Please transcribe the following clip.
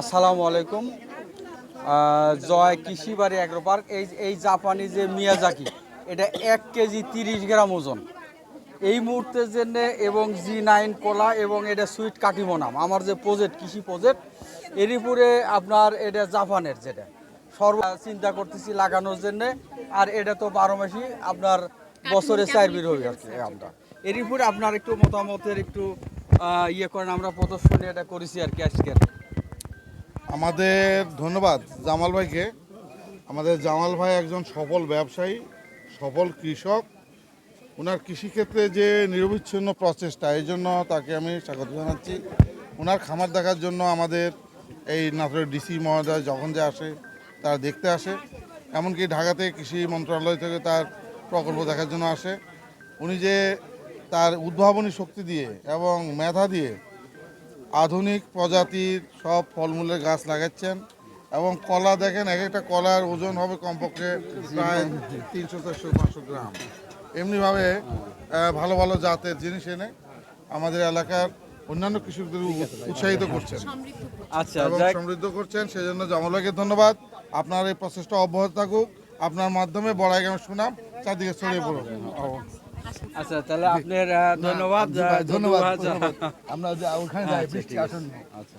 আসসালামু আলাইকুম। জয় কৃষি বাড়ি অ্যাগ্রো পার্ক এই এই জাপানি যে মিয়াজাকি এটা এক কেজি তিরিশ গ্রাম ওজন। এই মুহূর্তের জন্য এবং জি নাইন কলা এবং এটা সুইট কাটিমোনাম আমার যে প্রজেক্ট কৃষি প্রজেক্ট এর উপরে আপনার এটা জাপানের যেটা। সর্ব চিন্তা করতেছি লাগানোর জন্যে আর এটা তো বারো মাসই আপনার বছরে চার বের হবে আর কি আমরা। এর উপরে আপনার একটু মতামতের একটু ইয়ে করেন আমরা প্রদর্শনী এটা করেছি আর কি আজকের। আমাদের ধন্যবাদ জামাল ভাইকে। আমাদের জামাল ভাই একজন সফল ব্যবসায়ী, সফল কৃষক। ওনার কৃষিক্ষেত্রে যে নিরবিচ্ছিন্ন প্রচেষ্টা, এই জন্য তাকে আমি স্বাগত জানাচ্ছি। ওনার খামার দেখার জন্য আমাদের এই নাটোরের ডিসি মহোদয় যখন যে আসে, তারা দেখতে আসে। এমনকি ঢাকাতে কৃষি মন্ত্রণালয় থেকে তার প্রকল্প দেখার জন্য আসে। উনি যে তার উদ্ভাবনী শক্তি দিয়ে এবং মেধা দিয়ে আধুনিক প্রজাতির সব ফলমূলের গাছ লাগাচ্ছেন এবং কলা দেখেন এক একটা কলার ওজন হবে কমপক্ষে প্রায় তিনশো চারশো পাঁচশো গ্রাম। এমনিভাবে ভালো ভালো জাতের জিনিস এনে আমাদের এলাকার অন্যান্য কৃষকদের উৎসাহিত করছেন। আচ্ছা সমৃদ্ধ করছেন সেই জন্য ভাইকে ধন্যবাদ। আপনার এই প্রচেষ্টা অব্যাহত থাকুক। আপনার মাধ্যমে বড়াই গ্রামের সুনাম চারদিকে ছড়িয়ে পড়ুক। আচ্ছা তাহলে আপনার ধন্যবাদ ধন্যবাদ। আমরা ওখানে যাই বৃষ্টি আসুন আচ্ছা